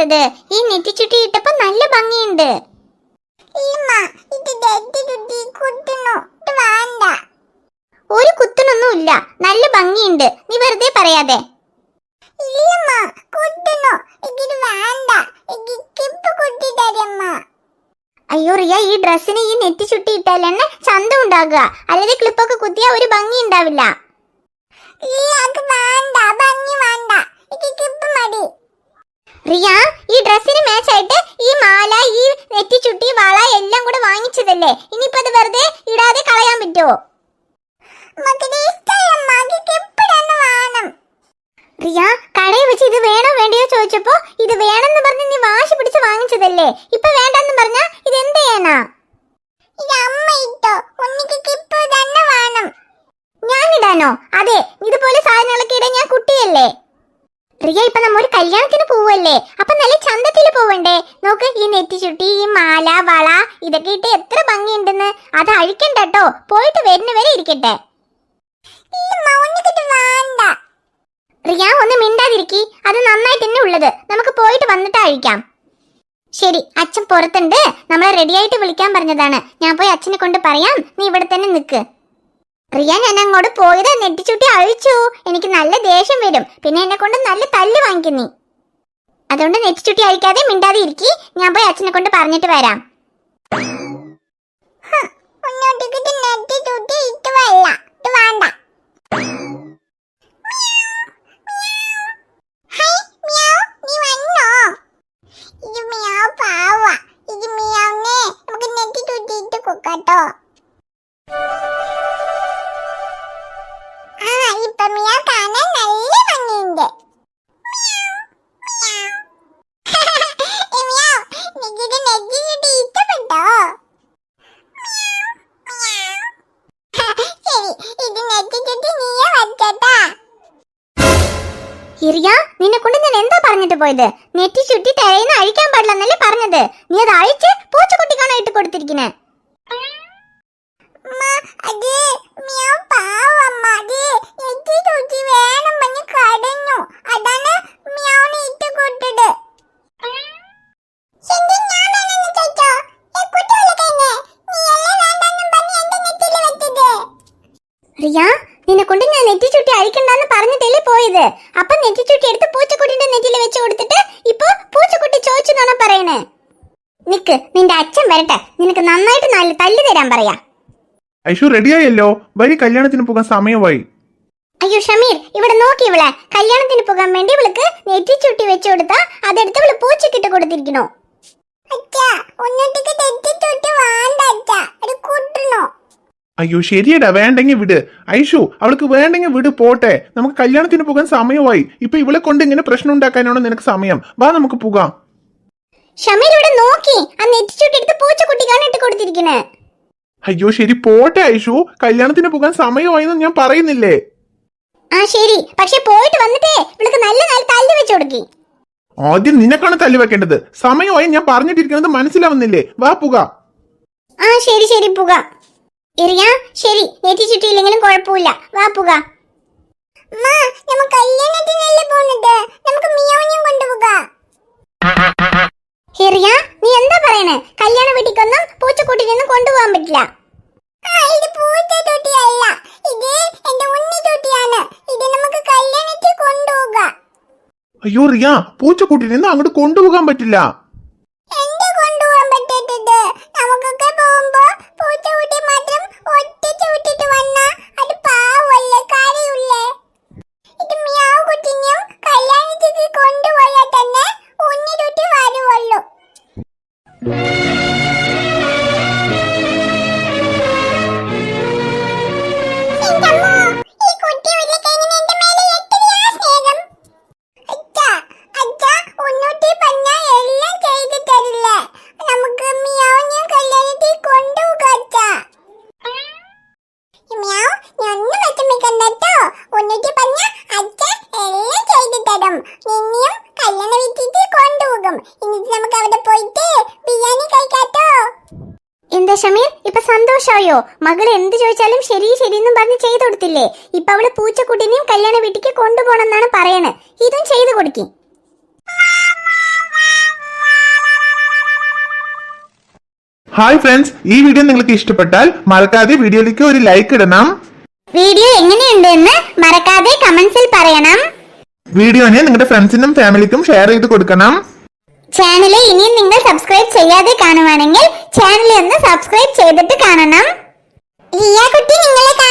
എന്തേ ഈ നെറ്റിച്ചുട്ടി ഇട്ടപ്പോ നല്ല ഭംഗിയുണ്ട്. ഒരു കുത്തനൊന്നും ഇല്ല. നല്ല ഭംഗിയുണ്ട്. നീ വെറുതെ പറയാതെ. അയ്യോ റിയ ഈ ഡ്രസ്സിന് ഈ നെറ്റി ചുട്ടി ഇട്ടാൽ തന്നെ ചന്തം ഉണ്ടാകുക അല്ലാതെ ക്ലിപ്പൊക്കെ കുത്തിയാ ഒരു ഭംഗി ഉണ്ടാവില്ല ഇല്ല അത് വേണ്ട ഭംഗി വേണ്ട ഇത് കിപ്പ് മതി റിയ ഈ ഡ്രസ്സിന് മാച്ച് ആയിട്ട് ഈ മാല ഈ നെറ്റി ചുട്ടി വള എല്ലാം കൂടെ വാങ്ങിച്ചതല്ലേ? ഇനിയിപ്പോ അത് വെറുതെ ഇടാതെ കളയാൻ പറ്റുമോ റിയ കടയിൽ വെച്ച് ഇത് വേണോ വേണ്ടയോ ചോദിച്ചപ്പോ ഇത് വേണമെന്ന് പറഞ്ഞ് നീ വാശി പിടിച്ച് വാങ്ങിച്ചതല്ലേ? ഇപ്പൊ വേണ്ടെന്ന് പറഞ്ഞാ ഇത് എന്ത് ചെയ്യാനാ? ഞാൻ ഇടാനോ? അതെ ഇതുപോലെ സാധനങ്ങളൊക്കെ ഇടാൻ ഞാൻ കുട്ടിയല്ലേ? റിയ ഇപ്പൊ നമ്മ ഒരു കല്യാണത്തിന് പോവല്ലേ? അപ്പൊ നല്ല ചന്തത്തിൽ പോവണ്ടേ? നോക്ക് ഈ നെറ്റി ചുട്ടി ഈ മാല വള ഇതൊക്കെ ഇട്ട് എത്ര ഭംഗിയുണ്ടെന്ന്. അത് അഴിക്കണ്ട പോയിട്ട് വരുന്ന വരെ ഇരിക്കട്ടെ. റിയ ഒന്ന് മിണ്ടാതിരിക്കി. അത് നന്നായിട്ട് തന്നെ ഉള്ളത്. നമുക്ക് പോയിട്ട് വന്നിട്ട് അഴിക്കാം. ശരി അച്ഛൻ പുറത്തുണ്ട്. നമ്മളെ റെഡിയായിട്ട് വിളിക്കാൻ പറഞ്ഞതാണ്. ഞാൻ പോയി അച്ഛനെ കൊണ്ട് പറയാം. നീ ഇവിടെ തന്നെ നിൽക്ക് റിയ ഞാൻ അങ്ങോട്ട് പോയത് നെട്ടിച്ചുട്ടി അഴിച്ചു. എനിക്ക് നല്ല ദേഷ്യം വരും. പിന്നെ എന്നെ കൊണ്ട് നല്ല തല്ല് വാങ്ങിക്കും നീ. അതുകൊണ്ട് നെറ്റിച്ചുട്ടി അഴിക്കാതെ മിണ്ടാതെ ഇരിക്കി. ഞാൻ പോയി അച്ഛനെ കൊണ്ട് പറഞ്ഞിട്ട് വരാം. ഉണ്ണോട്ടിക്കിട്ട് നെറ്റി ചുറ്റി നീയെ ഭംഗിയുണ്ട്. ഇറിയ നിന്നെ കൊണ്ട് ഞാൻ എന്താ പറഞ്ഞിട്ട് പോയത്? നെറ്റി ചുറ്റി തരയിന്ന് അഴിക്കാൻ പാടില്ലെന്നല്ലേ പറഞ്ഞത്? നീ അത് അഴിച്ച് പൂച്ചക്കുട്ടിക്കാണോ ഇട്ട് കൊടുത്തിരിക്കണേ അത് മിയാവ് പാവമ്മ അത് നെറ്റി ചുറ്റി വേണം പറഞ്ഞ് കടഞ്ഞു അതാണ് മിയാവിനെ ഇട്ട് കൊടുത്തത് ശരി, ഞാൻ വേണമെന്ന് ചോദിച്ചോ? ഏ, കുട്ടികളെ കഴിഞ്ഞേ, നീയല്ലേ വേണ്ടെന്നും പറഞ്ഞ് എന്റെ നെറ്റിയിൽ വെച്ചത്. റിയ നിന്നെ കൊണ്ട് ഞാൻ നെറ്റി ചുട്ടി അഴിക്കണ്ടെന്ന് പറഞ്ഞിട്ടല്ലേ പോയത്? അപ്പൊ നെറ്റി ചുട്ടി എടുത്ത് പൂച്ചക്കുട്ടിന്റെ നെറ്റിയിൽ വെച്ച് കൊടുത്തിട്ട് ഇപ്പൊ പൂച്ചക്കുട്ടി ചോദിച്ചു എന്നാണ് പറയണേ? നിക്ക് നിന്റെ അച്ഛൻ വരട്ടെ. നിനക്ക് നന്നായിട്ട് നല്ല തല്ലി തരാൻ പറയാ. ഐഷു റെഡിയായല്ലോ. വരി കല്യാണത്തിന് പോകാൻ സമയമായി. അയ്യോ ഷമീർ ഇവിടെ നോക്കി ഇവളെ. കല്യാണത്തിന് പോകാൻ വേണ്ടി ഇവൾക്ക് നെറ്റി ചുട്ടി വെച്ചു കൊടുത്താ അതെടുത്ത് ഇവൾ പൂച്ചക്കിട്ട് കൊടുത്തിരിക്കണോ. അച്ഛാ, ഒന്നിട്ടിക്ക് നെറ്റി ചുട്ടി വേണ്ട അച്ഛാ. അത് കുട്ടണോ? അയ്യോ ശരിയടാ വേണ്ടെങ്കിൽ വിട്. ഐഷു അവൾക്ക് വേണ്ടെങ്കിൽ വിട് പോട്ടെ. നമുക്ക് കല്യാണത്തിന് പോകാൻ സമയമായി. ഇപ്പൊ ഇവളെ കൊണ്ട് ഇങ്ങനെ പ്രശ്നം ഉണ്ടാക്കാനാണോ നിനക്ക് സമയം? വാ നമുക്ക് പോകാം. നോക്കി. ആ കൊടുത്തിരിക്കണേ. അയ്യോ ശരി പോട്ടെ ഐഷു. കല്യാണത്തിന് പോകാൻ സമയമായി എന്ന് ഞാൻ പറയുന്നില്ലേ? ആ ശരി. പക്ഷെ പോയിട്ട് വന്നിട്ടേ ഇവൾക്ക് നല്ല നല്ല തല്ലി വെച്ചു കൊടുക്കി. ആദ്യം നിനക്കാണ് തല്ലി വെക്കേണ്ടത്. സമയമായി ഞാൻ പറഞ്ഞിട്ടിരിക്കുന്നത് മനസ്സിലാവുന്നില്ലേ? വാ പുക. ആ ശരി ശരി പുക. എറിയ? ശരി നെറ്റി ചുറ്റിയില്ലെങ്കിലും കുഴപ്പമില്ല. വാ പോകുന്നത് നമുക്ക് നീ എന്താ പറയണേ? കല്യാണ വീട്ടിക്കൊന്നും കൊണ്ടുപോകാൻ പറ്റില്ല. ഇത് ഇത് എന്റെ ഇത് നമുക്ക് അയ്യോ റിയ പൂച്ചക്കുട്ടിനെ അങ്ങോട്ട് കൊണ്ടുപോകാൻ പറ്റില്ല. കല്യാണ വീട്ടിൽ കൊണ്ടുപോകും. എന്നിട്ട് നമുക്ക് അവിടെ പോയിട്ട് ബിരിയാണി കഴിക്കാട്ടോ. എന്താ ഷമീർ? ഇപ്പൊ സന്തോഷമായോ മകൾ എന്ത് ചോദിച്ചാലും ശരി ശരി എന്നും പറഞ്ഞ് ചെയ്തു കൊടുത്തില്ലേ? ഇപ്പൊ അവൾ പൂച്ചക്കുട്ടിനെയും കല്യാണ വീട്ടിക്ക് കൊണ്ടുപോണെന്നാണ് പറയണേ. ഇതും ചെയ്തു കൊടുക്കും. ഹായ് ഫ്രണ്ട്സ് ഈ വീഡിയോ നിങ്ങൾക്ക് ഇഷ്ടപ്പെട്ടാൽ മറക്കാതെ വീഡിയോയിലേക്ക് ഒരു ലൈക്ക് ഇടണം. വീഡിയോ എങ്ങനെയുണ്ടെന്ന് മറക്കാതെ കമന്റ്സിൽ പറയണം. വീഡിയോനെ നിങ്ങളുടെ ഫ്രണ്ട്സിനും ഫാമിലിക്കും ഷെയർ ചെയ്ത് കൊടുക്കണം. ചാനൽ ഇനിയും നിങ്ങൾ സബ്സ്ക്രൈബ് ചെയ്യാതെ കാണുവാണെങ്കിൽ ചാനൽ ഒന്ന് സബ്സ്ക്രൈബ് ചെയ്തിട്ട് കാണണം. കുട്ടി നിങ്ങളെ ബൈ